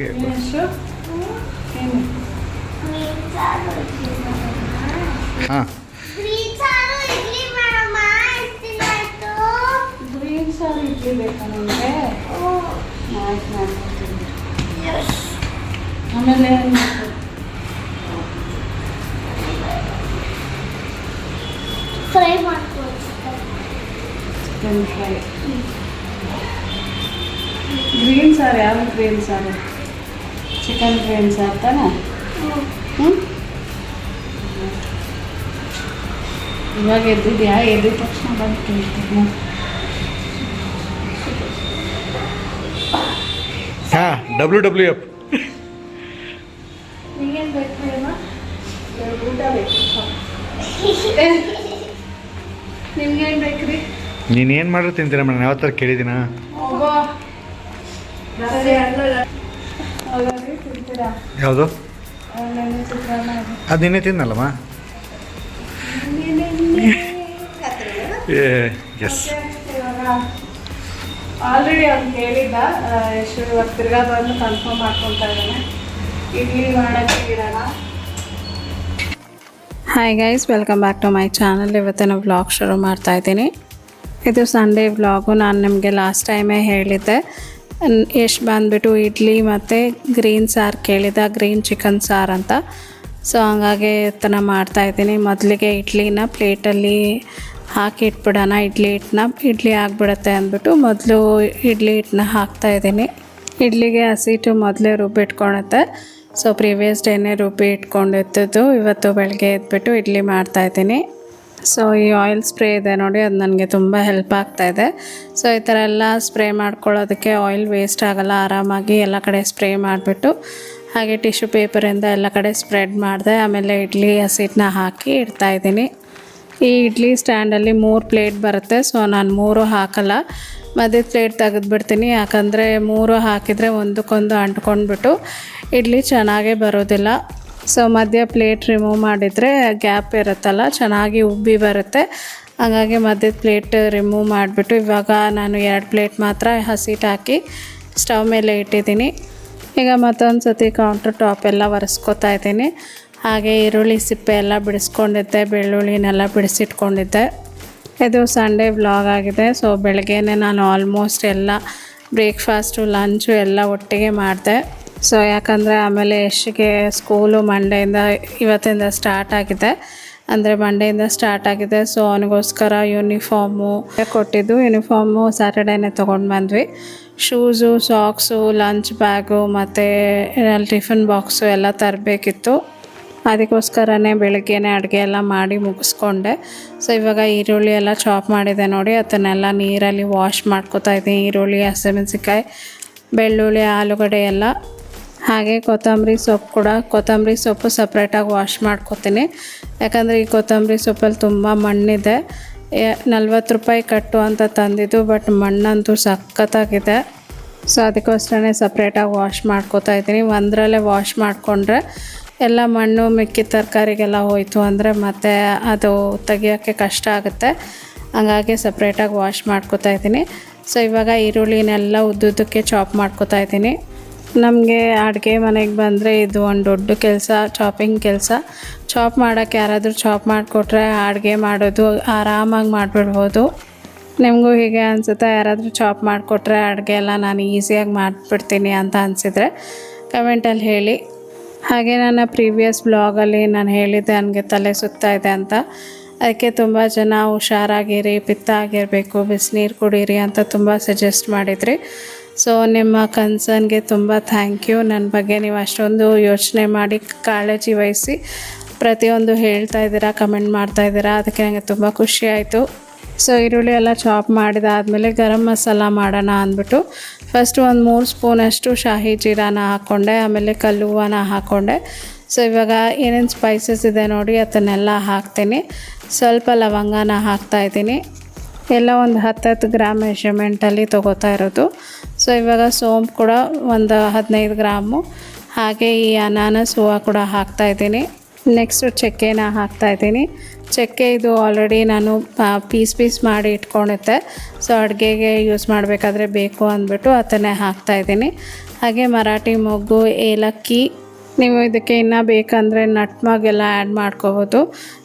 ನಡಿ ಹೋಗಿ ಎಷ್ಟು ಏನು ಹಾಂ ಗ್ರೀನ್ ಸಾರು ಇಡ್ಲಿ ಬೇಕಾ ನಿಮಗೆ ಆಯ್ತು ಮಾಡ್ಕೊಡ್ತೀನಿ ಆಮೇಲೆ ಏನ್ ಬೇಕು? ಫ್ರೈ ಮಾಡ್ಕೊಳ್ಳಿ ಚಿಕನ್ ಫ್ರೈ ಗ್ರೀನ್ ಸಾರು ಯಾವ ಗ್ರೀನ್ ಸಾರು ಚಿಕನ್ ಫ್ರೆಂಡ್ಸ್ ಸಾರು ತಾನೆ ಹ್ಞೂ ಇವಾಗ ಎದ್ದಿದ್ಯಾ? ಎದ್ದಿದ ತಕ್ಷಣ ಬಂದು ಕೇಳ್ತೀನಿ. ಹಾಂ ಡಬ್ಲ್ಯೂ ಡಬ್ಲ್ಯೂ ಎಫ್ ನಿಗೇನು ಬೇಕು ಮೇಡಮ ಊಟ ಬೇಕು ನಿಮ್ಗೇನು ಬೇಕು ರೀ ನೀನೇನು ಮಾಡ್ರೆ ತಿಂತೀರ ಮೇಡಮ್? ಯಾವ ಥರ ಕೇಳಿದ್ದೀನ ಹೋಗೋ ಸರಿ ಹಾಗಾದ್ರೆ ತಿಂತೀರಾ ಯಾವುದು. ಅದು ನಿನ್ನೆ ತಿನ್ನಲ್ಲಮ್ಮ. ಎಸ್ ಆಲ್ರೆಡಿ ಅವ್ನು ಕೇಳಿದ್ದ ಎಷ್ಟು ಇವಾಗ ತಿರ್ಗಾ ಬಂದು ಕನ್ಫರ್ಮ್ ಮಾಡ್ಕೊತಾ ಇದ್ದಾನೆ. ಇಡ್ಲಿ ಮಾಡೋಕ್ಕೆ ಇಡೋಣ hi guys welcome back to my channel ಇವತ್ತಿನ ವ್ಲಾಗ್ ಶುರು ಮಾಡ್ತಾ ಇದ್ದೀನಿ. ಇದು ಸಂಡೇ ವ್ಲಾಗು ನಾನು ನಿಮಗೆ ಲಾಸ್ಟ್ ಟೈಮೇ ಹೇಳಿದ್ದೆ. ಎಷ್ಟು ಬಂದುಬಿಟ್ಟು ಇಡ್ಲಿ ಮತ್ತು ಗ್ರೀನ್ ಸಾರು ಕೇಳಿದ ಗ್ರೀನ್ ಚಿಕನ್ ಸಾರು ಅಂತ. ಸೊ ಹಂಗಾಗಿ ಥರ ಮಾಡ್ತಾಯಿದ್ದೀನಿ ಮೊದಲಿಗೆ ಇಡ್ಲಿನ ಪ್ಲೇಟಲ್ಲಿ ಹಾಕಿ ಇಟ್ಬಿಡೋಣ. ಇಡ್ಲಿ ಹಿಟ್ಟನ್ನ ಇಡ್ಲಿ ಆಗಿಬಿಡುತ್ತೆ ಅಂದ್ಬಿಟ್ಟು ಮೊದಲು ಇಡ್ಲಿ ಹಿಟ್ಟನ್ನ ಹಾಕ್ತಾಯಿದ್ದೀನಿ ಇಡ್ಲಿಗೆ ಹಸಿಟ್ಟು ಮೊದಲೇ ರುಬ್ಬಿಟ್ಕೊಳುತ್ತೆ ಸೊ ಪ್ರೀವಿಯಸ್ ಡೇನೇ ರುಬ್ಬಿ ಇಟ್ಕೊಂಡಿದ್ದು ಇವತ್ತು ಬೆಳಗ್ಗೆ ಎದ್ಬಿಟ್ಟು ಇಡ್ಲಿ ಮಾಡ್ತಾಯಿದ್ದೀನಿ ಸೊ ಈ ಆಯಿಲ್ ಸ್ಪ್ರೇ ಇದೆ ನೋಡಿ, ಅದು ನನಗೆ ತುಂಬ ಹೆಲ್ಪ್ ಆಗ್ತಾ ಇದೆ. ಸೊ ಈ ಥರ ಎಲ್ಲ ಸ್ಪ್ರೇ ಮಾಡ್ಕೊಳ್ಳೋದಕ್ಕೆ ಆಯಿಲ್ ವೇಸ್ಟ್ ಆಗಲ್ಲ, ಆರಾಮಾಗಿ ಎಲ್ಲ ಕಡೆ ಸ್ಪ್ರೇ ಮಾಡಿಬಿಟ್ಟು, ಹಾಗೆ ಟಿಶ್ಯೂ ಪೇಪರಿಂದ ಎಲ್ಲ ಕಡೆ ಸ್ಪ್ರೆಡ್ ಮಾಡಿದೆ, ಆಮೇಲೆ ಇಡ್ಲಿ ಹಸಿಟ್ಟನ್ನ ಹಾಕಿ ಇಡ್ತಾಯಿದ್ದೀನಿ ಈ ಇಡ್ಲಿ ಸ್ಟ್ಯಾಂಡಲ್ಲಿ ಮೂರು ಪ್ಲೇಟ್ ಬರುತ್ತೆ ಸೊ ನಾನು ಮೂರು ಹಾಕಲ್ಲ. ಮಧ್ಯದ ಪ್ಲೇಟ್ ತೆಗೆದುಬಿಡ್ತೀನಿ, ಯಾಕಂದರೆ ಮೂರು ಹಾಕಿದರೆ ಒಂದಕ್ಕೊಂದು ಅಂಟ್ಕೊಂಡ್ಬಿಟ್ಟು, ಇಡ್ಲಿ ಚೆನ್ನಾಗೇ ಬರೋದಿಲ್ಲ. ಸೊ ಮಧ್ಯ ಪ್ಲೇಟ್ ರಿಮೂವ್ ಮಾಡಿದರೆ ಗ್ಯಾಪ್ ಇರುತ್ತಲ್ಲ, ಚೆನ್ನಾಗಿ ಉಬ್ಬಿ ಬರುತ್ತೆ. ಹಾಗಾಗಿ ಮಧ್ಯದ ಪ್ಲೇಟ್ ರಿಮೂವ್ ಮಾಡಿಬಿಟ್ಟು ಇವಾಗ ನಾನು ಎರಡು ಪ್ಲೇಟ್ ಮಾತ್ರ ಹಸಿಟ್ಟು ಹಾಕಿ ಸ್ಟವ್ ಮೇಲೆ ಇಟ್ಟಿದ್ದೀನಿ. ಈಗ ಮತ್ತೊಂದು ಸತಿ ಕೌಂಟರ್ ಟಾಪ್ ಎಲ್ಲ ಒರೆಸ್ಕೊತಾ ಇದ್ದೀನಿ. ಹಾಗೆ ಈರುಳ್ಳಿ ಸಿಪ್ಪೆ ಎಲ್ಲ ಬಿಡಿಸ್ಕೊಂಡಿದ್ದೆ, ಬೆಳ್ಳುಳ್ಳಿನೆಲ್ಲ ಬಿಡಿಸಿಟ್ಕೊಂಡಿದ್ದೆ. ಇದು ಸಂಡೇ ವ್ಲಾಗ್ ಆಗಿದೆ ಸೊ ಬೆಳಗ್ಗೆನೇ ನಾನು ಆಲ್ಮೋಸ್ಟ್ ಎಲ್ಲ ಬ್ರೇಕ್ಫಾಸ್ಟು ಲಂಚು ಎಲ್ಲ ಒಟ್ಟಿಗೆ ಮಾಡಿದೆ. ಸೊ ಯಾಕಂದರೆ ಆಮೇಲೆ ಯಶ್ಗೆ ಸ್ಕೂಲು ಮಂಡೆಯಿಂದ ಇವತ್ತಿಂದ ಸ್ಟಾರ್ಟ್ ಆಗಿದೆ. ಅಂದರೆ ಮಂಡೆಯಿಂದ ಸ್ಟಾರ್ಟ್ ಆಗಿದೆ. ಸೊ ಅವನಿಗೋಸ್ಕರ ಯೂನಿಫಾರ್ಮು ಕೊಟ್ಟಿದ್ದು. ಯೂನಿಫಾರ್ಮು ಸ್ಯಾಟರ್ಡೇನೆ ತೊಗೊಂಡು ಬಂದ್ವಿ. ಶೂಸು ಸಾಕ್ಸು ಲಂಚ್ ಬ್ಯಾಗು ಮತ್ತು ಟಿಫಿನ್ ಬಾಕ್ಸು ಎಲ್ಲ ತರಬೇಕಿತ್ತು. ಅದಕ್ಕೋಸ್ಕರನೇ ಬೆಳಗ್ಗೆನೇ ಅಡುಗೆ ಎಲ್ಲ ಮಾಡಿ ಮುಗಿಸ್ಕೊಂಡೆ. ಸೊ ಇವಾಗ ಈರುಳ್ಳಿ ಎಲ್ಲ ಚಾಪ್ ಮಾಡಿದೆ ನೋಡಿ. ಅದನ್ನೆಲ್ಲ ನೀರಲ್ಲಿ ವಾಶ್ ಮಾಡ್ಕೋತಾ ಇದ್ದೀನಿ. ಈರುಳ್ಳಿ ಹಸಿಮೆಣಸಿಕಾಯಿ ಬೆಳ್ಳುಳ್ಳಿ, ಆಲೂಗಡ್ಡೆ ಎಲ್ಲ ಹಾಗೆ ಕೊತ್ತಂಬರಿ ಸೊಪ್ಪು ಕೂಡ. ಕೊತ್ತಂಬರಿ ಸೊಪ್ಪು ಸಪ್ರೇಟಾಗಿ ವಾಶ್ ಮಾಡ್ಕೊತೀನಿ. ಯಾಕಂದರೆ ಈ ಕೊತ್ತಂಬರಿ ಸೊಪ್ಪಲ್ಲಿ ತುಂಬ ಮಣ್ಣಿದೆ. ನಲ್ವತ್ತು ರೂಪಾಯಿ ಕಟ್ಟು ಅಂತ ತಂದಿದ್ದು ಬಟ್ ಮಣ್ಣಂತೂ ಸಖತ್ತಾಗಿದೆ. ಸೊ ಅದಕ್ಕೋಸ್ಕರನೇ ಸಪ್ರೇಟಾಗಿ ವಾಶ್ ಮಾಡ್ಕೋತಾ ಇದ್ದೀನಿ. ಒಂದರಲ್ಲೇ ವಾಶ್ ಮಾಡಿಕೊಂಡ್ರೆ ಎಲ್ಲ ಮಣ್ಣು ಮಿಕ್ಕಿ ತರಕಾರಿಗೆಲ್ಲ ಹೋಯಿತು ಅಂದರೆ ಮತ್ತೆ ಅದು ತೆಗಿಯೋಕ್ಕೆ ಕಷ್ಟ ಆಗುತ್ತೆ. ಹಂಗಾಗಿ ಸಪ್ರೇಟಾಗಿ ವಾಶ್ ಮಾಡ್ಕೋತಾ ಇದ್ದೀನಿ. ಸೊ ಇವಾಗ ಈರುಳ್ಳಿನೆಲ್ಲ ಉದ್ದುದ್ದಕ್ಕೆ ಚಾಪ್ ಮಾಡ್ಕೋತಾ ಇದ್ದೀನಿ. ನಮಗೆ ಅಡುಗೆ ಮನೆಗೆ ಬಂದರೆ ಇದು ಒಂದು ದೊಡ್ಡ ಕೆಲಸ ಚಾಪಿಂಗ್ ಕೆಲಸ. ಚಾಪ್ ಮಾಡೋಕ್ಕೆ ಯಾರಾದರೂ ಚಾಪ್ ಮಾಡಿಕೊಟ್ರೆ ಅಡುಗೆ ಮಾಡೋದು ಆರಾಮಾಗಿ ಮಾಡಿಬಿಡ್ಬೋದು. ನಿಮಗೂ ಹೀಗೆ ಅನಿಸುತ್ತಾ ಯಾರಾದರೂ ಚಾಪ್ ಮಾಡಿಕೊಟ್ರೆ ಅಡುಗೆ ಎಲ್ಲ ನಾನು ಈಸಿಯಾಗಿ ಮಾಡಿಬಿಡ್ತೀನಿ ಅಂತ ಅನಿಸಿದರೆ ಕಮೆಂಟಲ್ಲಿ ಹೇಳಿ. ಹಾಗೆ ನನ್ನ ಪ್ರೀವಿಯಸ್ ಬ್ಲಾಗಲ್ಲಿ ನಾನು ಹೇಳಿದ್ದೆ ನನಗೆ ತಲೆ ಸುತ್ತಾ ಇದೆ ಅಂತ. ಅದಕ್ಕೆ ತುಂಬ ಜನ ಹುಷಾರಾಗಿರಿ ಪಿತ್ತ ಆಗಿರಬೇಕು ಬಿಸಿನೀರು ಕುಡೀರಿ ಅಂತ ತುಂಬ ಸಜೆಸ್ಟ್ ಮಾಡಿದ್ರಿ. ಸೊ ನಿಮ್ಮ ಕನ್ಸರ್ನ್ಗೆ ತುಂಬ ಥ್ಯಾಂಕ್ ಯು ನನ್ನ ಬಗ್ಗೆ ನೀವು ಅಷ್ಟೊಂದು ಯೋಚನೆ ಮಾಡಿ ಕಾಳಜಿ ವಹಿಸಿ ಪ್ರತಿಯೊಂದು ಹೇಳ್ತಾ ಇದ್ದೀರಾ ಕಮೆಂಟ್ ಮಾಡ್ತಾ ಇದ್ದೀರಾ, ಅದಕ್ಕೆ ನನಗೆ ತುಂಬ ಖುಷಿ ಆಯಿತು. ಸೊ ಈರುಳ್ಳಿ ಎಲ್ಲ ಚಾಪ್ ಮಾಡಿದಾದಮೇಲೆ ಗರಂ ಮಸಾಲ ಮಾಡೋಣ ಅಂದ್ಬಿಟ್ಟು ಫಸ್ಟ್ ಒಂದು ಮೂರು ಸ್ಪೂನಷ್ಟು ಶಾಹಿ ಜೀರಾನ ಹಾಕ್ಕೊಂಡೆ ಆಮೇಲೆ ಕಲ್ಲು ಹೂವನ ಹಾಕ್ಕೊಂಡೆ ಸೊ ಇವಾಗ ಏನೇನು ಸ್ಪೈಸಸ್ ಇದೆ ನೋಡಿ, ಅದನ್ನೆಲ್ಲ ಹಾಕ್ತೀನಿ. ಸ್ವಲ್ಪ ಲವಂಗನ ಹಾಕ್ತಾಯಿದ್ದೀನಿ ಎಲ್ಲ ಒಂದು ಹತ್ತತ್ತು ಗ್ರಾಮ್ ಮೆಷರ್ಮೆಂಟಲ್ಲಿ ತೊಗೋತಾ ಇರೋದು. ಸೊ ಇವಾಗ ಸೋಂಪು ಕೂಡ ಒಂದು ಹದಿನೈದು ಗ್ರಾಮು. ಹಾಗೆ ಈ ಅನಾನಸ್ ಹೂವು ಕೂಡ ಹಾಕ್ತಾಯಿದ್ದೀನಿ ನೆಕ್ಸ್ಟು ಚಕ್ಕೆನ ಹಾಕ್ತಾ ಇದ್ದೀನಿ. ಚಕ್ಕೆ ಇದು ಆಲ್ರೆಡಿ ನಾನು ಪೀಸ್ ಪೀಸ್ ಮಾಡಿ ಇಟ್ಕೊಂಡಿದ್ದೆ. ಸೊ ಅಡುಗೆಗೆ ಯೂಸ್ ಮಾಡಬೇಕಾದ್ರೆ ಬೇಕು ಅಂದ್ಬಿಟ್ಟು ಅದನ್ನೇ ಹಾಕ್ತಾ ಇದ್ದೀನಿ. ಹಾಗೆ ಮರಾಠಿ ಮೊಗ್ಗು, ಏಲಕ್ಕಿ, ನೀವು ಇದಕ್ಕೆ ಇನ್ನೂ ಬೇಕಂದರೆ ನಟ್ಮಾಗೆಲ್ಲ ಆ್ಯಡ್ ಮಾಡ್ಕೋಬೋದು.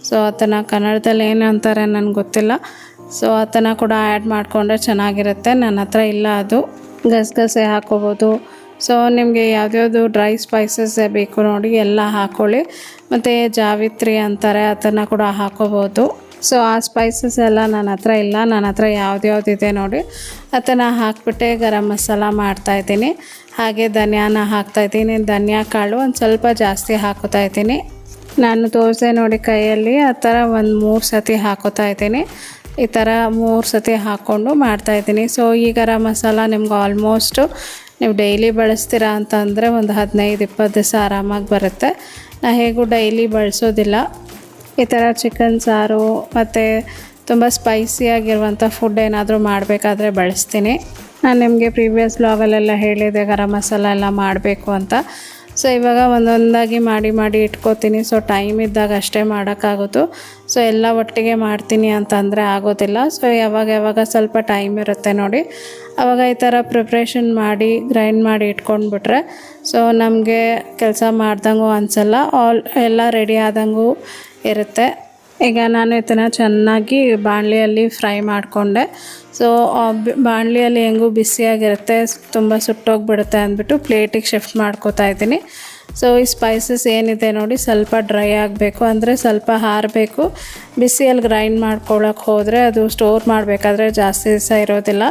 ಸೊ ಅದನ್ನು ಕನ್ನಡದಲ್ಲಿ ಏನು ಅಂತಾರೆ ನನಗೆ ಗೊತ್ತಿಲ್ಲ. ಸೊ ಅದನ್ನು ಕೂಡ ಆ್ಯಡ್ ಮಾಡಿಕೊಂಡ್ರೆ ಚೆನ್ನಾಗಿರುತ್ತೆ. ನನ್ನ ಹತ್ರ ಇಲ್ಲ ಅದು. ಗಸಗಸೆ ಹಾಕೋಬೋದು. ಸೊ ನಿಮಗೆ ಯಾವುದ್ಯಾವುದು ಡ್ರೈ ಸ್ಪೈಸಸ್ ಬೇಕು ನೋಡಿ, ಎಲ್ಲ ಹಾಕ್ಕೊಳ್ಳಿ ಮತ್ತು ಜಾವಿತ್ರಿ ಅಂತಾರೆ ಅದನ್ನು ಕೂಡ ಹಾಕೋಬೋದು. ಸೊ ಆ ಸ್ಪೈಸಸ್ ಎಲ್ಲ ನನ್ನ ಹತ್ರ ಇಲ್ಲ. ನನ್ನ ಹತ್ರ ಯಾವ್ದ್ಯಾವ್ದಿದೆ ನೋಡಿ ಅದನ್ನು ಹಾಕ್ಬಿಟ್ಟೆ ಗರಂ ಮಸಾಲ ಮಾಡ್ತಾಯಿದ್ದೀನಿ ಹಾಗೆ ಧನಿಯಾನ ಹಾಕ್ತಾಯಿದ್ದೀನಿ ಧನಿಯಾ ಕಾಳು ಒಂದು ಸ್ವಲ್ಪ ಜಾಸ್ತಿ ಹಾಕೋತಾ ಇದ್ದೀನಿ. ನಾನು ದೋಸೆ ನೋಡಿ ಕೈಯಲ್ಲಿ ಆ ಥರ ಒಂದು ಮೂರು ಸತಿ ಹಾಕೋತಾ ಇದ್ದೀನಿ. ಈ ಥರ ಮೂರು ಸತಿ ಹಾಕ್ಕೊಂಡು ಮಾಡ್ತಾಯಿದ್ದೀನಿ ಸೊ ಈ ಗರಂ ಮಸಾಲ ನಿಮ್ಗೆ ಆಲ್ಮೋಸ್ಟು ನೀವು ಡೈಲಿ ಬಳಸ್ತೀರಾ ಅಂತಂದರೆ ಒಂದು ಹದಿನೈದು, ಇಪ್ಪತ್ತು ದಿವಸ ಆರಾಮಾಗಿ ಬರುತ್ತೆ. ನಾ ಹೇಗೂ ಡೈಲಿ ಬಳಸೋದಿಲ್ಲ. ಈ ಥರ ಚಿಕನ್ ಸಾರು ಮತ್ತು ತುಂಬ ಸ್ಪೈಸಿಯಾಗಿರುವಂಥ ಫುಡ್ ಏನಾದರೂ ಮಾಡಬೇಕಾದ್ರೆ ಬಳಸ್ತೀನಿ. ನಾನು ನಿಮಗೆ ಪ್ರೀವಿಯಸ್ ಬ್ಲಾಗಲ್ಲೆಲ್ಲ ಹೇಳಿದೆ ಗರಂ ಮಸಾಲ ಎಲ್ಲ ಮಾಡಬೇಕು ಅಂತ. ಸೊ ಇವಾಗ ಒಂದೊಂದಾಗಿ ಮಾಡಿ ಮಾಡಿ ಇಟ್ಕೋತೀನಿ. ಸೊ ಟೈಮ್ ಇದ್ದಾಗ ಅಷ್ಟೇ ಮಾಡೋಕ್ಕಾಗೋದು ಸೊ ಎಲ್ಲ ಒಟ್ಟಿಗೆ ಮಾಡ್ತೀನಿ ಅಂತಂದರೆ ಆಗೋದಿಲ್ಲ. ಸೊ ಯಾವಾಗ ಯಾವಾಗ ಸ್ವಲ್ಪ ಟೈಮ್ ಇರುತ್ತೆ ನೋಡಿ. ಆವಾಗ ಈ ಥರ ಪ್ರಿಪ್ರೇಷನ್ ಮಾಡಿ ಗ್ರೈಂಡ್ ಮಾಡಿ ಇಟ್ಕೊಂಡ್ಬಿಟ್ರೆ, ಸೊ ನಮಗೆ ಕೆಲಸ ಮಾಡ್ದಂಗೂ ಅನಿಸಲ್ಲ. ಆಲ್ ಎಲ್ಲ ರೆಡಿ ಆದಂಗೂ ಇರುತ್ತೆ. ಈಗ ನಾನು ಇದನ್ನು ಚೆನ್ನಾಗಿ ಬಾಣಲಿಯಲ್ಲಿ ಫ್ರೈ ಮಾಡಿಕೊಂಡೆ. ಸೊ ಬಾಣಲಿಯಲ್ಲಿ ಹೆಂಗೂ ಬಿಸಿಯಾಗಿರುತ್ತೆ, ತುಂಬ ಸುಟ್ಟೋಗ್ಬಿಡುತ್ತೆ ಅಂದ್ಬಿಟ್ಟು ಪ್ಲೇಟಿಗೆ ಶಿಫ್ಟ್ ಮಾಡ್ಕೋತಾ ಇದ್ದೀನಿ. ಸೊ ಈ ಸ್ಪೈಸಸ್ ಏನಿದೆ ನೋಡಿ, ಸ್ವಲ್ಪ ಡ್ರೈ ಆಗಬೇಕು, ಅಂದರೆ ಸ್ವಲ್ಪ ಹಾರಬೇಕು. ಬಿಸಿಯಲ್ಲಿ ಗ್ರೈಂಡ್ ಮಾಡ್ಕೊಳ್ಳೋಕೆ ಹೋದರೆ ಅದು ಸ್ಟೋರ್ ಮಾಡಬೇಕಾದ್ರೆ ಜಾಸ್ತಿ ದಿವಸ ಇರೋದಿಲ್ಲ.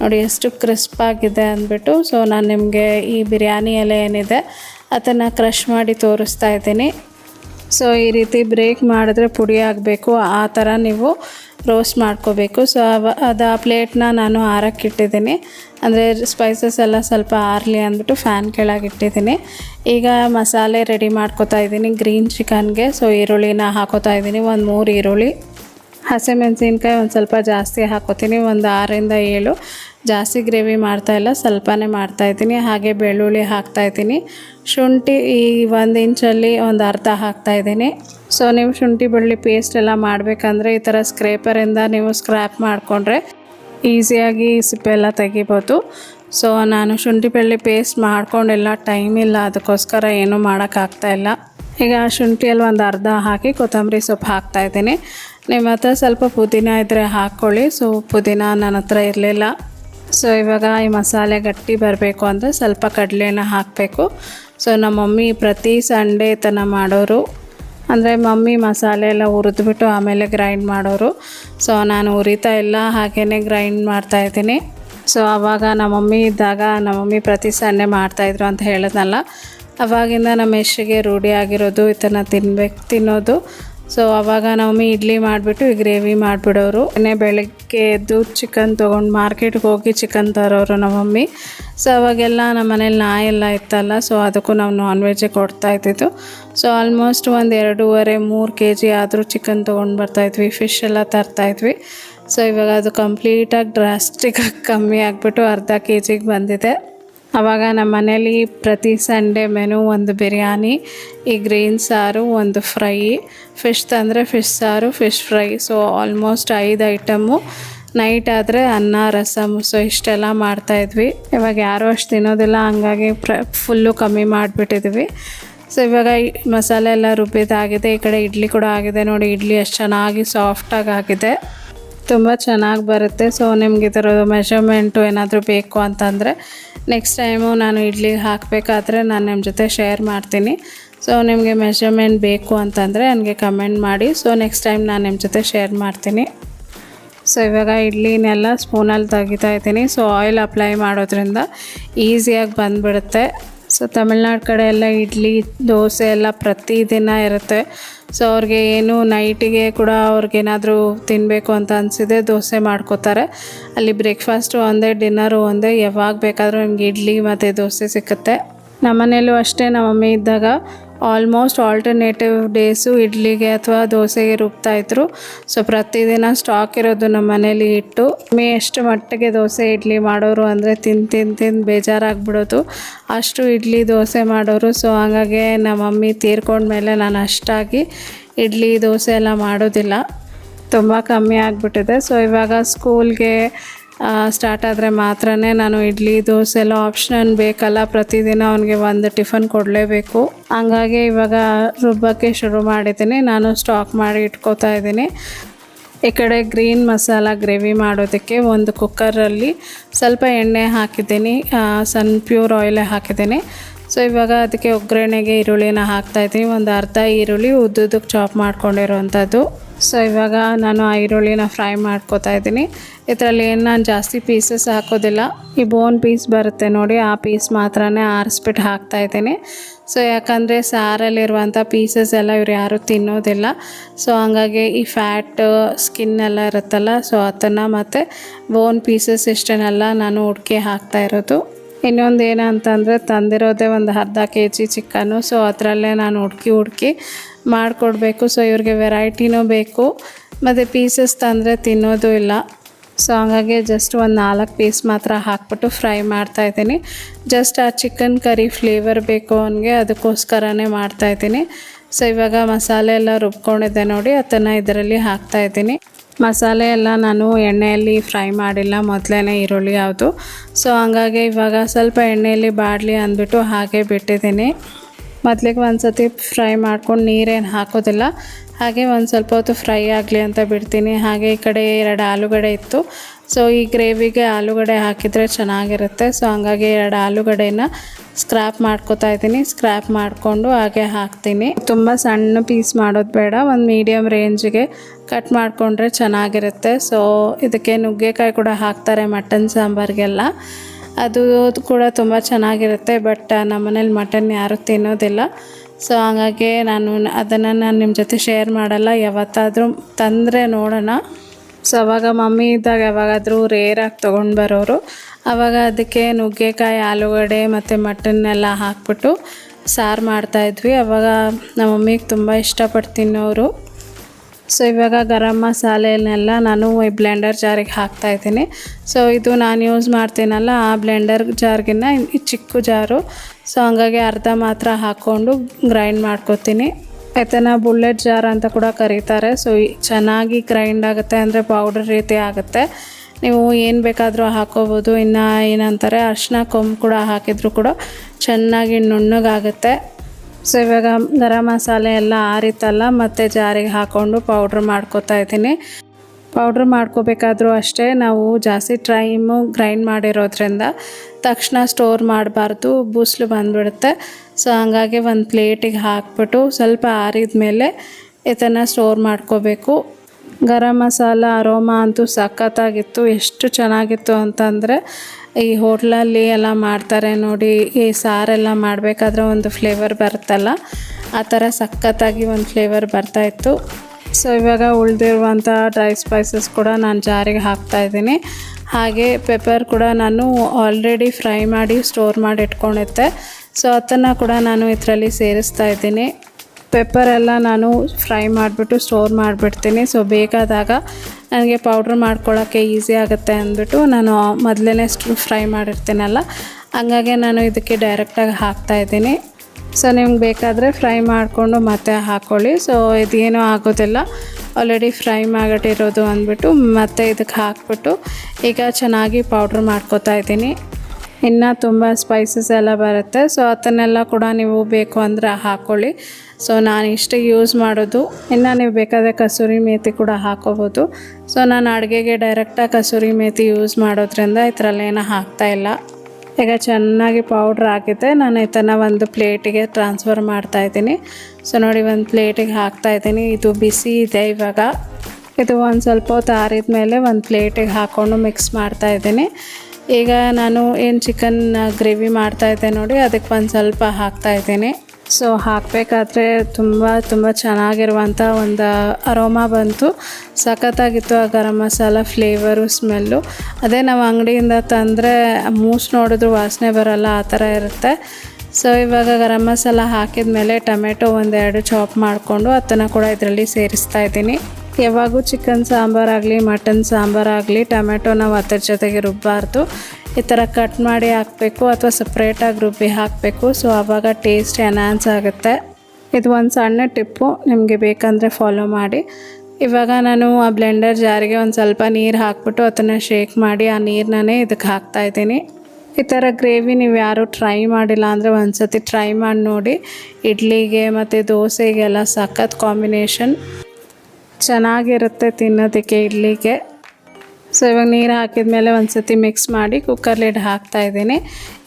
ನೋಡಿ, ಎಷ್ಟು ಕ್ರಿಸ್ಪ್ ಆಗಿದೆ ಅಂದ್ಬಿಟ್ಟು ಸೊ ನಾನು ನಿಮಗೆ ಈ ಬಿರಿಯಾನಿ ಎಲೆ ಏನಿದೆ, ಅದನ್ನು ಕ್ರಷ್ ಮಾಡಿ ತೋರಿಸ್ತಾ ಇದ್ದೀನಿ. ಸೊ ಈ ರೀತಿ ಬ್ರೇಕ್ ಮಾಡಿದ್ರೆ ಪುಡಿ ಆಗಬೇಕು. ಆ ಥರ ನೀವು ರೋಸ್ಟ್ ಮಾಡ್ಕೋಬೇಕು. ಸೊ ಅವ, ಅದು ಆ ಪ್ಲೇಟ್ನ ನಾನು ಆರಕ್ಕೆ ಇಟ್ಟಿದ್ದೀನಿ. ಅಂದರೆ ಸ್ಪೈಸಸ್ ಎಲ್ಲ ಸ್ವಲ್ಪ ಆರಲಿ ಅಂದ್ಬಿಟ್ಟು ಫ್ಯಾನ್ ಕೆಳಗೆ ಇಟ್ಟಿದ್ದೀನಿ. ಈಗ ಮಸಾಲೆ ರೆಡಿ ಮಾಡ್ಕೋತಾ ಇದ್ದೀನಿ. ಗ್ರೀನ್ ಚಿಕನ್ಗೆ ಸೊ ಈರುಳ್ಳಿನ ಹಾಕೋತಾ ಇದ್ದೀನಿ. ಒಂದು ಮೂರು ಈರುಳ್ಳಿ. ಹಸಿಮೆಣಸಿನ್ಕಾಯಿ ಒಂದು ಸ್ವಲ್ಪ ಜಾಸ್ತಿ ಹಾಕೋತೀನಿ, ಒಂದು ಆರರಿಂದ ಏಳು. ಜಾಸ್ತಿ ಗ್ರೇವಿ ಮಾಡ್ತಾಯಿಲ್ಲ ಸ್ವಲ್ಪನೇ ಮಾಡ್ತಾಯಿದ್ದೀನಿ ಹಾಗೆ ಬೆಳ್ಳುಳ್ಳಿ ಹಾಕ್ತಾಯಿದ್ದೀನಿ ಶುಂಠಿ ಈ ಒಂದು ಇಂಚಲ್ಲಿ ಒಂದು ಅರ್ಧ ಹಾಕ್ತಾಯಿದ್ದೀನಿ ಸೊ ನೀವು ಶುಂಠಿ, ಬೆಳ್ಳುಳ್ಳಿ ಪೇಸ್ಟ್ ಎಲ್ಲ ಮಾಡಬೇಕಂದ್ರೆ ಈ ಥರ ಸ್ಕ್ರೇಪರಿಂದ ನೀವು ಸ್ಕ್ರ್ಯಾಪ್ ಮಾಡಿಕೊಂಡ್ರೆ ಈಸಿಯಾಗಿ ಸಿಪ್ಪೆಲ್ಲ ತೆಗಿಬೋದು. ಸೊ ನಾನು ಶುಂಠಿ ಬೆಳ್ಳಿ ಪೇಸ್ಟ್ ಮಾಡ್ಕೊಂಡಿಲ್ಲ ಟೈಮ್ ಇಲ್ಲ, ಅದಕ್ಕೋಸ್ಕರ ಏನೂ ಮಾಡೋಕ್ಕಾಗ್ತಾಯಿಲ್ಲ ಈಗ ಶುಂಠಿಯಲ್ಲಿ ಒಂದು ಅರ್ಧ ಹಾಕಿ ಕೊತ್ತಂಬರಿ ಸೊಪ್ಪು ಹಾಕ್ತಾಯಿದ್ದೀನಿ ನಿಮ್ಮ ಹತ್ರ ಸ್ವಲ್ಪ ಪುದೀನ ಇದ್ದರೆ ಹಾಕ್ಕೊಳ್ಳಿ. ಸೊ ಪುದೀನ ನನ್ನ ಹತ್ರ ಇರಲಿಲ್ಲ. ಸೊ ಇವಾಗ ಈ ಮಸಾಲೆ ಗಟ್ಟಿ ಬರಬೇಕು ಅಂದರೆ ಸ್ವಲ್ಪ ಕಡಲೆನ ಹಾಕಬೇಕು. ಸೊ ನಮ್ಮ ಮಮ್ಮಿ ಪ್ರತಿ ಸಂಡೇ ತನ ಮಾಡೋರು. ಅಂದರೆ ಮಮ್ಮಿ ಮಸಾಲೆ ಎಲ್ಲ ಹುರಿದ್ಬಿಟ್ಟು ಆಮೇಲೆ ಗ್ರೈಂಡ್ ಮಾಡೋರು. ಸೊ ನಾನು ಹುರಿತಾ ಇಲ್ಲ ಹಾಗೇ ಗ್ರೈಂಡ್ ಮಾಡ್ತಾಯಿದ್ದೀನಿ ಸೊ ಆವಾಗ ನಮ್ಮ ಮಮ್ಮಿ ಇದ್ದಾಗ ನಮ್ಮ ಮಮ್ಮಿ ಪ್ರತಿ ಸಂಡೆ ಮಾಡ್ತಾಯಿದ್ರು ಅಂತ ಹೇಳಿದ್ನಲ್ಲ. ಅವಾಗಿಂದ ನಮ್ಮ ಹೆಸರಿಗೆ ರೂಢಿಯಾಗಿರೋದು ಇದನ್ನು ತಿನ್ಬೇಕು, ತಿನ್ನೋದು. ಸೊ ಅವಾಗ ನವಮಿ ಇಡ್ಲಿ ಮಾಡಿಬಿಟ್ಟು ಗ್ರೇವಿ ಮಾಡಿಬಿಡೋರು. ಇನ್ನೇ ಬೆಳಗ್ಗೆ ಎದ್ದು ಚಿಕನ್ ತೊಗೊಂಡು ಮಾರ್ಕೆಟ್ಗೆ ಹೋಗಿ ಚಿಕನ್ ತರೋರು ನಮ್ಮ ಮಮ್ಮಿ ಸೊ ಅವಾಗೆಲ್ಲ ನಮ್ಮ ಮನೇಲಿ ನಾಯಿ ಎಲ್ಲ ಇತ್ತಲ್ಲ ಸೊ ಅದಕ್ಕೂ ನಾವು ನಾನ್ ವೆಜ್ಜೇ ಕೊಡ್ತಾ ಇದ್ದಿದ್ದು. ಸೊ ಆಲ್ಮೋಸ್ಟ್ ಒಂದು ಎರಡೂವರೆ ಮೂರು ಕೆ ಜಿ ಆದರೂ ಚಿಕನ್ ತೊಗೊಂಡು ಬರ್ತಾಯಿದ್ವಿ ಫಿಶ್ ಎಲ್ಲ ತರ್ತಾಯಿದ್ವಿ ಸೊ ಇವಾಗ ಅದು ಕಂಪ್ಲೀಟಾಗಿ ಡ್ರಾಸ್ಟಿಕಾಗಿ ಕಮ್ಮಿ ಆಗಿಬಿಟ್ಟು ಅರ್ಧ ಕೆ ಜಿಗೆ ಬಂದಿದೆ. ಆವಾಗ ನಮ್ಮ ಮನೇಲಿ ಪ್ರತಿ ಸಂಡೇ ಮೆನು ಒಂದು ಬಿರಿಯಾನಿ, ಈ ಗ್ರೀನ್ ಸಾರು, ಒಂದು ಫ್ರೈ, ಫಿಶ್ ತಂದರೆ ಫಿಶ್ ಸಾರು, ಫಿಶ್ ಫ್ರೈ. ಸೊ ಆಲ್ಮೋಸ್ಟ್ ಐದು ಐಟಮು ನೈಟ್ ಆದರೆ ಅನ್ನ ರಸಮ್ ಸೊ ಇಷ್ಟೆಲ್ಲ ಮಾಡ್ತಾಯಿದ್ವಿ ಇವಾಗ ಯಾರೂ ಅಷ್ಟು ತಿನ್ನೋದಿಲ್ಲ, ಹಂಗಾಗಿ ಪ್ರ ಫುಲ್ಲು ಕಮ್ಮಿ ಮಾಡಿಬಿಟ್ಟಿದ್ವಿ. ಸೊ ಇವಾಗ ಮಸಾಲೆ ಎಲ್ಲ ರುಬ್ಬಿದಾಗಿದೆ, ಈ ಕಡೆ ಇಡ್ಲಿ ಕೂಡ ಆಗಿದೆ. ನೋಡಿ, ಇಡ್ಲಿ ಅಷ್ಟು ಚೆನ್ನಾಗಿ ಸಾಫ್ಟಾಗಿ ಆಗಿದೆ. ತುಂಬ ಚೆನ್ನಾಗಿ ಬರುತ್ತೆ. ಸೊ ನಿಮ್ಗೆ ಈ ಥರ ಮೆಷರ್ಮೆಂಟು ಏನಾದರೂ ಬೇಕು ಅಂತಂದರೆ ನೆಕ್ಸ್ಟ್ ಟೈಮು ನಾನು ಇಡ್ಲಿಗೆ ಹಾಕಬೇಕಾದ್ರೆ ನಾನು ನಿಮ್ಮ ಜೊತೆ ಶೇರ್ ಮಾಡ್ತೀನಿ. ಸೊ ನಿಮಗೆ ಮೆಷರ್ಮೆಂಟ್ ಬೇಕು ಅಂತಂದರೆ ನನಗೆ ಕಮೆಂಟ್ ಮಾಡಿ. ಸೊ ನೆಕ್ಸ್ಟ್ ಟೈಮ್ ನಾನು ನಿಮ್ಮ ಜೊತೆ ಶೇರ್ ಮಾಡ್ತೀನಿ. ಸೊ ಇವಾಗ ಇಡ್ಲಿನೆಲ್ಲ ಸ್ಪೂನಲ್ಲಿ ತೆಗಿತಾ ಇದ್ದೀನಿ. ಸೊ ಆಯಿಲ್ ಅಪ್ಲೈ ಮಾಡೋದ್ರಿಂದ ಈಸಿಯಾಗಿ ಬಂದುಬಿಡುತ್ತೆ. ಸೊ ತಮಿಳ್ನಾಡು ಕಡೆ ಎಲ್ಲ ಇಡ್ಲಿ, ದೋಸೆ ಎಲ್ಲ ಪ್ರತಿದಿನ ಇರುತ್ತೆ. ಸೊ ಅವ್ರಿಗೆ ಏನು ನೈಟಿಗೆ ಕೂಡ ಅವ್ರಿಗೇನಾದರೂ ತಿನ್ನಬೇಕು ಅಂತ ಅನಿಸಿದೆ ದೋಸೆ ಮಾಡ್ಕೋತಾರೆ. ಅಲ್ಲಿ ಬ್ರೇಕ್ಫಾಸ್ಟು ಒಂದೇ, ಡಿನ್ನರು ಒಂದೇ, ಯಾವಾಗ ಬೇಕಾದರೂ ನಿಮ್ಗೆ ಇಡ್ಲಿ ಮತ್ತು ದೋಸೆ ಸಿಕ್ಕುತ್ತೆ ನಮ್ಮ ಮನೆಯಲ್ಲೂ ಅಷ್ಟೇ ನಮ್ಮ ಮಮ್ಮಿ ಇದ್ದಾಗ ಆಲ್ಮೋಸ್ಟ್ ಆಲ್ಟರ್ನೇಟಿವ್ ಡೇಸು ಇಡ್ಲಿಗೆ ಅಥವಾ ದೋಸೆಗೆ ರುಬ್ತಾಯಿದ್ರು ಸೊ ಪ್ರತಿದಿನ ಸ್ಟಾಕ್ ಇರೋದು ನಮ್ಮ ಮನೇಲಿ ಇಟ್ಟು ಮೇ ಎಷ್ಟು ಮಟ್ಟಿಗೆ ದೋಸೆ ಇಡ್ಲಿ ಮಾಡೋರು ಅಂದರೆ ತಿಂದು ತಿಂದು ತಿಂದು ಬೇಜಾರಾಗ್ಬಿಡೋದು. ಅಷ್ಟು ಇಡ್ಲಿ ದೋಸೆ ಮಾಡೋರು. ಸೊ ಹಾಗಾಗಿ ನಮ್ಮ ಮಮ್ಮಿ ತೀರ್ಕೊಂಡ್ಮೇಲೆ ನಾನು ಅಷ್ಟಾಗಿ ಇಡ್ಲಿ ದೋಸೆ ಎಲ್ಲ ಮಾಡೋದಿಲ್ಲ. ತುಂಬ ಕಮ್ಮಿ ಆಗಿಬಿಟ್ಟಿದೆ. ಸೊ ಇವಾಗ ಸ್ಕೂಲ್ಗೆ ಸ್ಟಾರ್ಟ್ ಆದರೆ ಮಾತ್ರ ನಾನು ಇಡ್ಲಿ, ದೋಸೆ ಎಲ್ಲ ಆಪ್ಷನ್ ಬೇಕಲ್ಲ, ಪ್ರತಿದಿನ ಅವನಿಗೆ ಒಂದು ಟಿಫನ್ ಕೊಡಲೇಬೇಕು. ಹಂಗಾಗಿ ಇವಾಗ ರುಬ್ಬಕ್ಕೆ ಶುರು ಮಾಡಿದ್ದೀನಿ. ನಾನು ಸ್ಟಾಕ್ ಮಾಡಿ ಇಟ್ಕೋತಾ ಇದ್ದೀನಿ. ಈ ಕಡೆ ಗ್ರೀನ್ ಮಸಾಲ ಗ್ರೇವಿ ಮಾಡೋದಕ್ಕೆ ಒಂದು ಕುಕ್ಕರಲ್ಲಿ ಸ್ವಲ್ಪ ಎಣ್ಣೆ ಹಾಕಿದ್ದೀನಿ. ಸನ್ ಪ್ಯೂರ್ ಆಯಿಲೇ ಹಾಕಿದ್ದೀನಿ. ಸೊ ಇವಾಗ ಅದಕ್ಕೆ ಒಗ್ಗರಣೆಗೆ ಈರುಳ್ಳಿನ ಹಾಕ್ತಾಯಿದ್ದೀನಿ ಒಂದು ಅರ್ಧ ಈರುಳ್ಳಿ ಉದ್ದುದಕ್ಕೆ ಚಾಪ್ ಮಾಡ್ಕೊಂಡಿರೋವಂಥದ್ದು. ಸೊ ಇವಾಗ ನಾನು ಆ ಈರುಳ್ಳಿನ ಫ್ರೈ ಮಾಡ್ಕೋತಾ ಇದ್ದೀನಿ. ಇದರಲ್ಲಿ ಏನು ನಾನು ಜಾಸ್ತಿ ಪೀಸಸ್ ಹಾಕೋದಿಲ್ಲ. ಈ ಬೋನ್ ಪೀಸ್ ಬರುತ್ತೆ ನೋಡಿ, ಆ ಪೀಸ್ ಮಾತ್ರ ಆರಿಸ್ಬಿಟ್ಟು ಹಾಕ್ತಾಯಿದ್ದೀನಿ ಸೊ ಯಾಕಂದರೆ ಸಾರಲ್ಲಿರುವಂಥ ಪೀಸಸ್ ಎಲ್ಲ ಇವ್ರು ಯಾರೂ ತಿನ್ನೋದಿಲ್ಲ. ಸೊ ಹಂಗಾಗಿ ಈ ಫ್ಯಾಟ್ ಸ್ಕಿನ್ ಎಲ್ಲ ಇರುತ್ತಲ್ಲ ಸೊ ಅದನ್ನು ಮತ್ತು ಬೋನ್ ಪೀಸಸ್ ಇಷ್ಟನ್ನೆಲ್ಲ ನಾನು ಹುಡುಕಿ ಹಾಕ್ತಾ ಇರೋದು. ಇನ್ನೊಂದು ಏನಂತಂದರೆ ತಂದಿರೋದೇ ಒಂದು ಅರ್ಧ ಕೆ ಜಿ ಚಿಕನ್ನು. ಸೊ ಅದರಲ್ಲೇ ನಾನು ಹುಡುಕಿ ಹುಡುಕಿ ಮಾಡಿಕೊಡ್ಬೇಕು. ಸೊ ಇವ್ರಿಗೆ ವೆರೈಟಿನೂ ಬೇಕು. ಮತ್ತು ಪೀಸಸ್ ತಂದರೆ ತಿನ್ನೋದು ಇಲ್ಲ. ಸೊ ಹಾಗಾಗಿ ಜಸ್ಟ್ ಒಂದು ನಾಲ್ಕು ಪೀಸ್ ಮಾತ್ರ ಹಾಕ್ಬಿಟ್ಟು ಫ್ರೈ ಮಾಡ್ತಾಯಿದ್ದೀನಿ ಜಸ್ಟ್ ಆ ಚಿಕನ್ ಕರಿ ಫ್ಲೇವರ್ ಬೇಕು ಅವನಿಗೆ, ಅದಕ್ಕೋಸ್ಕರನೇ ಮಾಡ್ತಾಯಿದ್ದೀನಿ ಸೊ ಇವಾಗ ಮಸಾಲೆ ಎಲ್ಲ ರುಬ್ಕೊಂಡಿದ್ದೆ ನೋಡಿ, ಅದನ್ನು ಇದರಲ್ಲಿ ಹಾಕ್ತಾಯಿದ್ದೀನಿ ಮಸಾಲೆ ಎಲ್ಲ ನಾನು ಎಣ್ಣೆಯಲ್ಲಿ ಫ್ರೈ ಮಾಡಿಲ್ಲ ಮೊದಲೇ ಈರುಳ್ಳಿ ಯಾವುದು. ಸೊ ಹಂಗಾಗಿ ಇವಾಗ ಸ್ವಲ್ಪ ಎಣ್ಣೆಯಲ್ಲಿ ಬಾಡಲಿ ಅಂದ್ಬಿಟ್ಟು ಹಾಗೆ ಬಿಟ್ಟಿದ್ದೀನಿ. ಮೊದಲಿಗೆ ಒಂದು ಸತಿ ಫ್ರೈ ಮಾಡ್ಕೊಂಡು ನೀರೇನು ಹಾಕೋದಿಲ್ಲ. ಹಾಗೆ ಒಂದು ಸ್ವಲ್ಪ ಹೊತ್ತು ಫ್ರೈ ಆಗಲಿ ಅಂತ ಬಿಡ್ತೀನಿ. ಹಾಗೆ ಈ ಕಡೆ ಎರಡು ಆಲೂಗಡೆ ಇತ್ತು. ಸೊ ಈ ಗ್ರೇವಿಗೆ ಆಲೂಗಡ್ಡೆ ಹಾಕಿದರೆ ಚೆನ್ನಾಗಿರುತ್ತೆ. ಸೊ ಹಂಗಾಗಿ ಎರಡು ಆಲೂಗಡ್ಡೆನ ಸ್ಕ್ರ್ಯಾಪ್ ಮಾಡ್ಕೋತಾ ಇದ್ದೀನಿ. ಸ್ಕ್ರ್ಯಾಪ್ ಮಾಡಿಕೊಂಡು ಹಾಗೆ ಹಾಕ್ತೀನಿ. ತುಂಬ ಸಣ್ಣ ಪೀಸ್ ಮಾಡೋದು ಬೇಡ. ಒಂದು ಮೀಡಿಯಮ್ ರೇಂಜಿಗೆ ಕಟ್ ಮಾಡಿಕೊಂಡ್ರೆ ಚೆನ್ನಾಗಿರುತ್ತೆ. ಸೊ ಇದಕ್ಕೆ ನುಗ್ಗೆಕಾಯಿ ಕೂಡ ಹಾಕ್ತಾರೆ ಮಟನ್ ಸಾಂಬಾರಿಗೆಲ್ಲ. ಅದು ಕೂಡ ತುಂಬ ಚೆನ್ನಾಗಿರುತ್ತೆ ಬಟ್ ನಮ್ಮನೇಲಿ ಮಟನ್ ಯಾರೂ ತಿನ್ನೋದಿಲ್ಲ. ಸೊ ಹಾಗಾಗಿ ನಾನು ಅದನ್ನು ನಾನು ನಿಮ್ಮ ಜೊತೆ ಶೇರ್ ಮಾಡಲ್ಲ. ಯಾವತ್ತಾದರೂ ತಂದರೆ ನೋಡೋಣ. ಸೊ ಅವಾಗ ಮಮ್ಮಿ ಇದ್ದಾಗ ಯಾವಾಗಾದರೂ ರೇರಾಗಿ ತೊಗೊಂಡು ಬರೋರು. ಆವಾಗ ಅದಕ್ಕೆ ನುಗ್ಗೆಕಾಯಿ, ಆಲೂಗಡ್ಡೆ ಮತ್ತು ಮಟನ್ನೆಲ್ಲ ಹಾಕ್ಬಿಟ್ಟು ಸಾರು ಮಾಡ್ತಾಯಿದ್ವಿ ಅವಾಗ ನಮ್ಮ ಮಮ್ಮಿಗೆ ತುಂಬ ಇಷ್ಟಪಟ್ಟು ತಿನ್ನೋರು. ಸೊ ಇವಾಗ ಗರಂ ಮಸಾಲೆನೆಲ್ಲ ನಾನು ಈ ಬ್ಲೆಂಡರ್ ಜಾರಿಗೆ ಹಾಕ್ತಾಯಿದ್ದೀನಿ ಸೊ ಇದು ನಾನು ಯೂಸ್ ಮಾಡ್ತೀನಲ್ಲ, ಆ ಬ್ಲೆಂಡರ್ ಜಾರ್ಗಿನ್ನ ಚಿಕ್ಕ ಜಾರು. ಸೊ ಹಂಗಾಗಿ ಅರ್ಧ ಮಾತ್ರ ಹಾಕ್ಕೊಂಡು ಗ್ರೈಂಡ್ ಮಾಡ್ಕೊತೀನಿ. ಇದನ್ನು ಬುಲ್ಲೆಟ್ ಜಾರ್ ಅಂತ ಕೂಡ ಕರೀತಾರೆ. ಸೊ ಚೆನ್ನಾಗಿ ಗ್ರೈಂಡ್ ಆಗುತ್ತೆ ಅಂದರೆ ಪೌಡರ್ ರೀತಿ ಆಗುತ್ತೆ. ನೀವು ಏನು ಬೇಕಾದರೂ ಹಾಕೋಬೋದು. ಇನ್ನು ಏನಂತಾರೆ, ಅರ್ಶಿನ ಕೊಂಬು ಕೂಡ ಹಾಕಿದರೂ ಕೂಡ ಚೆನ್ನಾಗಿ ನುಣ್ಣಗಾಗುತ್ತೆ. ಸೊ ಇವಾಗ ಗರಂ ಮಸಾಲೆ ಎಲ್ಲ ಆರಿತಲ್ಲ, ಮತ್ತು ಜಾರಿಗೆ ಹಾಕ್ಕೊಂಡು ಪೌಡ್ರ್ ಮಾಡ್ಕೋತಾ ಇದ್ದೀನಿ. ಪೌಡ್ರ್ ಮಾಡ್ಕೋಬೇಕಾದ್ರೂ ಅಷ್ಟೇ ನಾವು ಜಾಸ್ತಿ ಟೈಮು ಗ್ರೈಂಡ್ ಮಾಡಿರೋದ್ರಿಂದ ತಕ್ಷಣ ಸ್ಟೋರ್ ಮಾಡಬಾರ್ದು, ಬೂಸ್ಲು ಬಂದುಬಿಡುತ್ತೆ. ಸೊ ಹಂಗಾಗಿ ಒಂದು ಪ್ಲೇಟಿಗೆ ಹಾಕ್ಬಿಟ್ಟು ಸ್ವಲ್ಪ ಆರಿದ ಮೇಲೆ ಇದನ್ನು ಸ್ಟೋರ್ ಮಾಡ್ಕೋಬೇಕು. ಗರಂ ಮಸಾಲ ಅರೋಮಾ ಅಂತೂ ಸಖತ್ತಾಗಿತ್ತು. ಎಷ್ಟು ಚೆನ್ನಾಗಿತ್ತು ಅಂತಂದರೆ ಈ ಹೋಟ್ಲಲ್ಲಿ ಎಲ್ಲ ಮಾಡ್ತಾರೆ ನೋಡಿ, ಈ ಸಾರೆಲ್ಲ ಮಾಡಬೇಕಾದ್ರೆ ಒಂದು ಫ್ಲೇವರ್ ಬರುತ್ತಲ್ಲ, ಆ ಥರ ಸಖತ್ತಾಗಿ ಒಂದು ಫ್ಲೇವರ್ ಬರ್ತಾಯಿತ್ತು ಸೊ ಇವಾಗ ಉಳಿದಿರುವಂಥ ಡ್ರೈ ಸ್ಪೈಸಸ್ ಕೂಡ ನಾನು ಜಾರಿಗೆ ಹಾಕ್ತಾ ಇದ್ದೀನಿ. ಹಾಗೆ ಪೆಪ್ಪರ್ ಕೂಡ ನಾನು ಆಲ್ರೆಡಿ ಫ್ರೈ ಮಾಡಿ ಸ್ಟೋರ್ ಮಾಡಿ ಇಟ್ಕೊಂಡಿದ್ದೆ. ಸೊ ಅದನ್ನು ಕೂಡ ನಾನು ಇದರಲ್ಲಿ ಸೇರಿಸ್ತಾ ಇದ್ದೀನಿ. ಪೆಪ್ಪರ್ ಎಲ್ಲ ನಾನು ಫ್ರೈ ಮಾಡಿಬಿಟ್ಟು ಸ್ಟೋರ್ ಮಾಡಿಬಿಡ್ತೀನಿ. ಸೊ ಬೇಕಾದಾಗ ನನಗೆ ಪೌಡ್ರ್ ಮಾಡ್ಕೊಳ್ಳೋಕ್ಕೆ ಈಸಿ ಆಗುತ್ತೆ ಅಂದ್ಬಿಟ್ಟು ನಾನು ಮೊದಲೇ ಫ್ರೈ ಮಾಡಿರ್ತೀನಲ್ಲ. ಹಂಗಾಗಿ ನಾನು ಇದಕ್ಕೆ ಡೈರೆಕ್ಟಾಗಿ ಹಾಕ್ತಾಯಿದ್ದೀನಿ ಸೊ ನಿಮ್ಗೆ ಬೇಕಾದರೆ ಫ್ರೈ ಮಾಡಿಕೊಂಡು ಮತ್ತೆ ಹಾಕ್ಕೊಳ್ಳಿ ಸೊ ಇದೇನೂ ಆಗೋದಿಲ್ಲ. ಆಲ್ರೆಡಿ ಫ್ರೈ ಮಾಡಿಟ್ಟಿರೋದು ಅಂದ್ಬಿಟ್ಟು ಮತ್ತೆ ಇದಕ್ಕೆ ಹಾಕ್ಬಿಟ್ಟು ಈಗ ಚೆನ್ನಾಗಿ ಪೌಡ್ರ್ ಮಾಡ್ಕೋತಾ ಇದ್ದೀನಿ. ಇನ್ನು ತುಂಬ ಸ್ಪೈಸಸ್ ಎಲ್ಲ ಬರುತ್ತೆ. ಸೊ ಅದನ್ನೆಲ್ಲ ಕೂಡ ನೀವು ಬೇಕು ಅಂದರೆ ಹಾಕ್ಕೊಳ್ಳಿ ಸೊ ನಾನು ಇಷ್ಟೇ ಯೂಸ್ ಮಾಡೋದು. ಇನ್ನು ನೀವು ಬೇಕಾದರೆ ಕಸೂರಿ ಮೇತಿ ಕೂಡ ಹಾಕೋಬೋದು. ಸೊ ನಾನು ಅಡುಗೆಗೆ ಡೈರೆಕ್ಟಾಗಿ ಕಸೂರಿ ಮೇತಿ ಯೂಸ್ ಮಾಡೋದ್ರಿಂದ ಇದರಲ್ಲೇನೂ ಹಾಕ್ತಾಯಿಲ್ಲ ಈಗ ಚೆನ್ನಾಗಿ ಪೌಡ್ರ್ ಹಾಕಿದ್ದೆ ನಾನು ಇದನ್ನು ಒಂದು ಪ್ಲೇಟಿಗೆ ಟ್ರಾನ್ಸ್ಫರ್ ಮಾಡ್ತಾ ಇದ್ದೀನಿ. ಸೊ ನೋಡಿ ಒಂದು ಪ್ಲೇಟಿಗೆ ಹಾಕ್ತಾ ಇದ್ದೀನಿ. ಇದು ಬಿಸಿ ಇದೆ ಇವಾಗ. ಇದು ಒಂದು ಸ್ವಲ್ಪ ಹೊತ್ತು ಆರಿದ ಮೇಲೆ ಒಂದು ಪ್ಲೇಟಿಗೆ ಹಾಕ್ಕೊಂಡು ಮಿಕ್ಸ್ ಮಾಡ್ತಾ ಇದ್ದೀನಿ. ಈಗ ನಾನು ಏನು ಚಿಕನ್ ಗ್ರೇವಿ ಮಾಡ್ತಾಯಿದ್ದೆ ನೋಡಿ, ಅದಕ್ಕೆ ಒಂದು ಸ್ವಲ್ಪ ಹಾಕ್ತಾ ಇದ್ದೀನಿ. ಸೊ ಹಾಕಬೇಕಾದ್ರೆ ತುಂಬ ತುಂಬ ಚೆನ್ನಾಗಿರುವಂಥ ಒಂದು ಅರೋಮಾ ಬಂತು. ಸಖತ್ತಾಗಿತ್ತು ಆ ಗರಂ ಮಸಾಲ ಫ್ಲೇವರು, ಸ್ಮೆಲ್ಲು. ಅದೇ ನಾವು ಅಂಗಡಿಯಿಂದ ತಂದರೆ ಮೂಸ್ ನೋಡಿದ್ರು ವಾಸನೆ ಬರೋಲ್ಲ, ಆ ಥರ ಇರುತ್ತೆ. ಸೊ ಇವಾಗ ಗರಂ ಮಸಾಲ ಹಾಕಿದ ಮೇಲೆ ಟೊಮೆಟೊ ಒಂದೆರಡು ಚಾಪ್ ಮಾಡಿಕೊಂಡು ಅದನ್ನು ಕೂಡ ಇದರಲ್ಲಿ ಸೇರಿಸ್ತಾ ಇದ್ದೀನಿ. ಯಾವಾಗೂ ಚಿಕನ್ ಸಾಂಬಾರಾಗಲಿ, ಮಟನ್ ಸಾಂಬಾರಾಗಲಿ ಟೊಮೆಟೊ ನಾವು ಅದ್ರ ಜೊತೆಗೆ ರುಬ್ಬಾರ್ದು ಈ ಥರ ಕಟ್ ಮಾಡಿ ಹಾಕಬೇಕು ಅಥವಾ ಸಪ್ರೇಟಾಗಿ ರುಬ್ಬಿ ಹಾಕಬೇಕು. ಸೊ ಆವಾಗ ಟೇಸ್ಟ್ ಎನ್ಹಾನ್ಸ್ ಆಗುತ್ತೆ. ಇದು ಒಂದು ಸಣ್ಣ ಟಿಪ್ಪು ನಿಮಗೆ ಬೇಕಂದರೆ ಫಾಲೋ ಮಾಡಿ. ಇವಾಗ ನಾನು ಆ ಬ್ಲೆಂಡರ್ ಜಾರಿಗೆ ಒಂದು ಸ್ವಲ್ಪ ನೀರು ಹಾಕ್ಬಿಟ್ಟು ಅದನ್ನು ಶೇಕ್ ಮಾಡಿ ಆ ನೀರನ್ನೇ ಇದಕ್ಕೆ ಹಾಕ್ತಾ ಇದ್ದೀನಿ. ಈ ಥರ ಗ್ರೇವಿ ನೀವು ಯಾರೂ ಟ್ರೈ ಮಾಡಿಲ್ಲ ಅಂದರೆ ಒಂದು ಸತಿ ಟ್ರೈ ಮಾಡಿ ನೋಡಿ. ಇಡ್ಲಿಗೆ ಮತ್ತು ದೋಸೆಗೆಲ್ಲ ಸಖತ್ ಕಾಂಬಿನೇಷನ್ ಚೆನ್ನಾಗಿರುತ್ತೆ ತಿನ್ನೋದಕ್ಕೆ ಇಡ್ಲಿಗೆ. ಸೊ ಇವಾಗ ನೀರು ಹಾಕಿದ ಮೇಲೆ ಒಂದು ಸತಿ ಮಿಕ್ಸ್ ಮಾಡಿ ಕುಕ್ಕರ್ ಲಿಡ್ ಹಾಕ್ತಾ ಇದ್ದೀನಿ.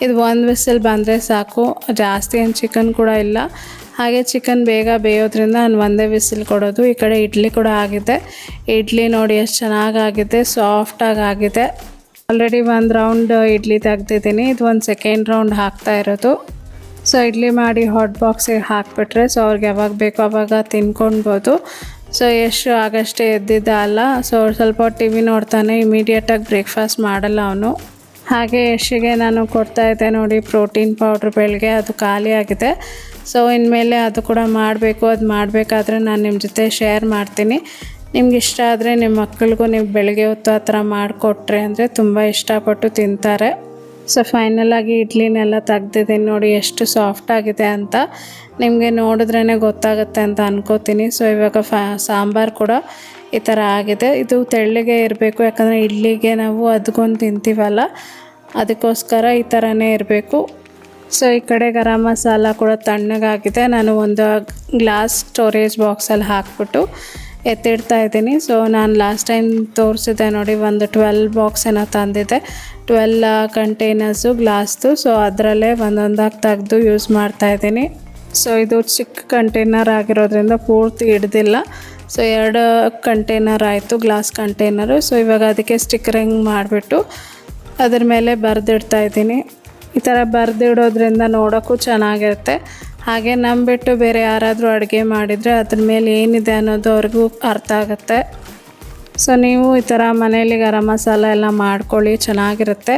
ಇದು ಒಂದು ವಿಸಿಲ್ ಬಂದರೆ ಸಾಕು. ಜಾಸ್ತಿ ಏನು ಚಿಕನ್ ಕೂಡ ಇಲ್ಲ. ಹಾಗೆ ಚಿಕನ್ ಬೇಗ ಬೇಯೋದ್ರಿಂದ ನಾನು ಒಂದೇ ವಿಸಿಲ್ ಕೊಡೋದು. ಈ ಕಡೆ ಇಡ್ಲಿ ಕೂಡ ಆಗಿದೆ. ಇಡ್ಲಿ ನೋಡಿ ಎಷ್ಟು ಚೆನ್ನಾಗಾಗಿದೆ. ಸಾಫ್ಟಾಗಿ ಆಗಿದೆ ಆಲ್ರೆಡಿ ಒಂದು ರೌಂಡ್ ಇಡ್ಲಿ ತೆಗ್ದಿದ್ದೀನಿ. ಇದು ಒಂದು ಸೆಕೆಂಡ್ ರೌಂಡ್ ಹಾಕ್ತಾ ಇರೋದು. ಸೊ ಇಡ್ಲಿ ಮಾಡಿ ಹಾಟ್ ಬಾಕ್ಸಿಗೆ ಹಾಕಿಬಿಟ್ರೆ ಸೊ ಅವ್ರಿಗೆ ಯಾವಾಗ ಬೇಕೋ ಅವಾಗ ತಿನ್ಕೊಳ್ಬೋದು. ಸೊ ಎಷ್ಟು ಆಗಷ್ಟೇ ಎದ್ದಿದ್ದ ಅಲ್ಲ. ಸೊ ಸ್ವಲ್ಪ ಟಿ ವಿ ನೋಡ್ತಾನೆ ಇಮಿಡಿಯೇಟಾಗಿ ಬ್ರೇಕ್ಫಾಸ್ಟ್ ಮಾಡಲ್ಲ ಅವನು. ಹಾಗೆ ಯಶಿಗೆ ನಾನು ಕೊಡ್ತಾ ಇದ್ದೆ ನೋಡಿ ಪ್ರೋಟೀನ್ ಪೌಡ್ರ್ ಬೆಳಗ್ಗೆ ಅದು ಖಾಲಿ ಆಗಿದೆ. ಸೊ ಇನ್ಮೇಲೆ ಅದು ಕೂಡ ಮಾಡಬೇಕು, ಅದು ಮಾಡಬೇಕಾದ್ರೆ ನಾನು ನಿಮ್ಮ ಜೊತೆ ಶೇರ್ ಮಾಡ್ತೀನಿ. ನಿಮ್ಗೆ ಇಷ್ಟ ಆದರೆ ನಿಮ್ಮ ಮಕ್ಕಳಿಗೂ ನೀವು ಬೆಳಗ್ಗೆ ಹೊತ್ತು ಆ ಥರ ಮಾಡಿಕೊಟ್ರೆ ಅಂದರೆ ತುಂಬ ಇಷ್ಟಪಟ್ಟು ತಿಂತಾರೆ. ಸೊ ಫೈನಲಾಗಿ ಇಡ್ಲಿನೆಲ್ಲ ತೆಗ್ದಿದ್ದೀನಿ ನೋಡಿ ಎಷ್ಟು ಸಾಫ್ಟ್ ಆಗಿದೆ ಅಂತ. ನಿಮಗೆ ನೋಡಿದ್ರೇ ಗೊತ್ತಾಗುತ್ತೆ ಅಂತ ಅನ್ಕೋತೀನಿ. ಸೊ ಇವಾಗ ಫ, ಸಾಂಬಾರು ಕೂಡ ಈ ಥರ ಆಗಿದೆ. ಇದು ತೆಳ್ಳಗೆ ಇರಬೇಕು, ಯಾಕಂದರೆ ಇಡ್ಲಿಗೆ ನಾವು ಅದ್ಕೊಂಡು ತಿಂತೀವಲ್ಲ, ಅದಕ್ಕೋಸ್ಕರ ಈ ಥರನೇ ಇರಬೇಕು. ಸೊ ಈ ಕಡೆ ಗರಂ ಮಸಾಲ ಕೂಡ ತಣ್ಣಗಾಗಿದೆ. ನಾನು ಒಂದು ಗ್ಲಾಸ್ ಸ್ಟೋರೇಜ್ ಬಾಕ್ಸಲ್ಲಿ ಹಾಕ್ಬಿಟ್ಟು ಎತ್ತಿಡ್ತಾ ಇದ್ದೀನಿ. ಸೊ ನಾನು ಲಾಸ್ಟ್ ಟೈಮ್ ತೋರಿಸಿದೆ ನೋಡಿ, ಒಂದು ಟ್ವೆಲ್ ಬಾಕ್ಸ್ ಏನೋ ತಂದಿದ್ದೆ. ಟ್ವೆಲ್ ಕಂಟೈನರ್ಸು ಗ್ಲಾಸ್ದು ಸೊ ಅದರಲ್ಲೇ ಒಂದೊಂದಾಗಿ ತೆಗೆದು ಯೂಸ್ ಮಾಡ್ತಾ ಇದ್ದೀನಿ. ಸೊ ಇದು ಚಿಕ್ಕ ಕಂಟೈನರ್ ಆಗಿರೋದ್ರಿಂದ ಪೂರ್ತಿ ಹಿಡ್ದಿಲ್ಲ. ಸೊ ಎರಡು ಕಂಟೈನರ್ ಆಯಿತು ಗ್ಲಾಸ್ ಕಂಟೈನರು ಸೊ ಇವಾಗ ಅದಕ್ಕೆ ಸ್ಟಿಕ್ಕರಿಂಗ್ ಮಾಡಿಬಿಟ್ಟು ಅದ್ರ ಮೇಲೆ ಬರೆದಿಡ್ತಾ ಇದ್ದೀನಿ. ಈ ಥರ ಬರೆದಿಡೋದ್ರಿಂದ ನೋಡೋಕ್ಕೂ ಚೆನ್ನಾಗಿರುತ್ತೆ. ಹಾಗೆ ನಂಬಿಟ್ಟು ಬೇರೆ ಯಾರಾದರೂ ಅಡುಗೆ ಮಾಡಿದರೆ ಅದ್ರ ಮೇಲೆ ಏನಿದೆ ಅನ್ನೋದು ಅವ್ರಿಗೂ ಅರ್ಥ ಆಗುತ್ತೆ. ಸೊ ನೀವು ಈ ಥರ ಮನೇಲಿ ಗರಂ ಮಸಾಲ ಎಲ್ಲ ಮಾಡ್ಕೊಳ್ಳಿ, ಚೆನ್ನಾಗಿರುತ್ತೆ.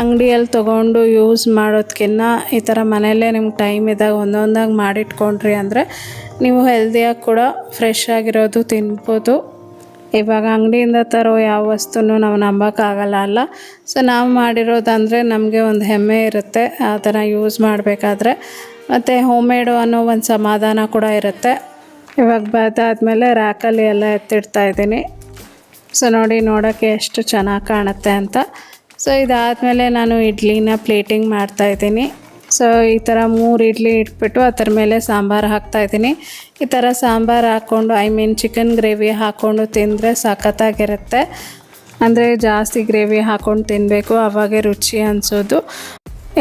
ಅಂಗಡಿಯಲ್ಲಿ ತೊಗೊಂಡು ಯೂಸ್ ಮಾಡೋದಕ್ಕಿಂತ ಈ ಥರ ಮನೆಯಲ್ಲೇ ನಿಮ್ಗೆ ಟೈಮ್ ಇದ್ದಾಗ ಒಂದೊಂದಾಗಿ ಮಾಡಿಟ್ಕೊಂಡ್ರಿ ಅಂದರೆ ನೀವು ಹೆಲ್ದಿಯಾಗಿ ಕೂಡ ಫ್ರೆಶ್ ಆಗಿರೋದು ತಿನ್ಬೋದು. ಇವಾಗ ಅಂಗಡಿಯಿಂದ ತರೋ ಯಾವ ವಸ್ತುನೂ ನಾವು ನಂಬೋಕ್ಕಾಗಲ್ಲ ಅಲ್ಲ? ಸೊ ನಾವು ಮಾಡಿರೋದಂದರೆ ನಮಗೆ ಒಂದು ಹೆಮ್ಮೆ ಇರುತ್ತೆ, ಆ ಥರ ಯೂಸ್ ಮಾಡಬೇಕಾದ್ರೆ. ಮತ್ತು ಹೋಮ್ ಮೇಡು ಅನ್ನೋ ಒಂದು ಸಮಾಧಾನ ಕೂಡ ಇರುತ್ತೆ. ಇವಾಗ ಬದಾದ್ಮೇಲೆ ರ್ಯಾಕಲ್ಲಿ ಎಲ್ಲ ಎತ್ತಿಡ್ತಾ ಇದ್ದೀನಿ. ಸೊ ನೋಡಿ ನೋಡೋಕ್ಕೆ ಎಷ್ಟು ಚೆನ್ನಾಗಿ ಕಾಣುತ್ತೆ ಅಂತ. ಸೊ ಇದಾದಮೇಲೆ ನಾನು ಇಡ್ಲಿನ ಪ್ಲೇಟಿಂಗ್ ಮಾಡ್ತಾಯಿದ್ದೀನಿ ಸೊ, ಈ ಥರ ಮೂರು ಇಡ್ಲಿ ಇಟ್ಬಿಟ್ಟು ಅದರ ಮೇಲೆ ಸಾಂಬಾರು ಹಾಕ್ತಾಯಿದ್ದೀನಿ ಈ ಥರ ಸಾಂಬಾರು ಹಾಕ್ಕೊಂಡು ಐ ಮೀನ್ ಚಿಕನ್ ಗ್ರೇವಿ ಹಾಕ್ಕೊಂಡು ತಿಂದರೆ ಸಖತ್ತಾಗಿರುತ್ತೆ. ಅಂದರೆ ಜಾಸ್ತಿ ಗ್ರೇವಿ ಹಾಕ್ಕೊಂಡು ತಿನ್ನಬೇಕು ಅವಾಗೆ ರುಚಿ ಅನಿಸೋದು.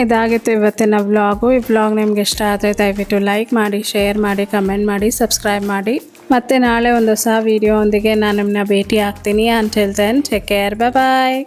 ಇದಾಗಿತ್ತು ಇವತ್ತಿನ ವ್ಲಾಗು. ಈ ವ್ಲಾಗ್ ನಿಮ್ಗೆ ಇಷ್ಟ ಆದರೆ ದಯವಿಟ್ಟು ಲೈಕ್ ಮಾಡಿ ಶೇರ್ ಮಾಡಿ ಕಮೆಂಟ್ ಮಾಡಿ ಸಬ್ಸ್ಕ್ರೈಬ್ ಮಾಡಿ. ಮತ್ತು ನಾಳೆ ಒಂದು ಹೊಸ ವೀಡಿಯೋ ಒಂದಿಗೆ ನಾನು ನಿಮ್ಮನ್ನ ಭೇಟಿ ಆಗ್ತೀನಿ. Until then take care bye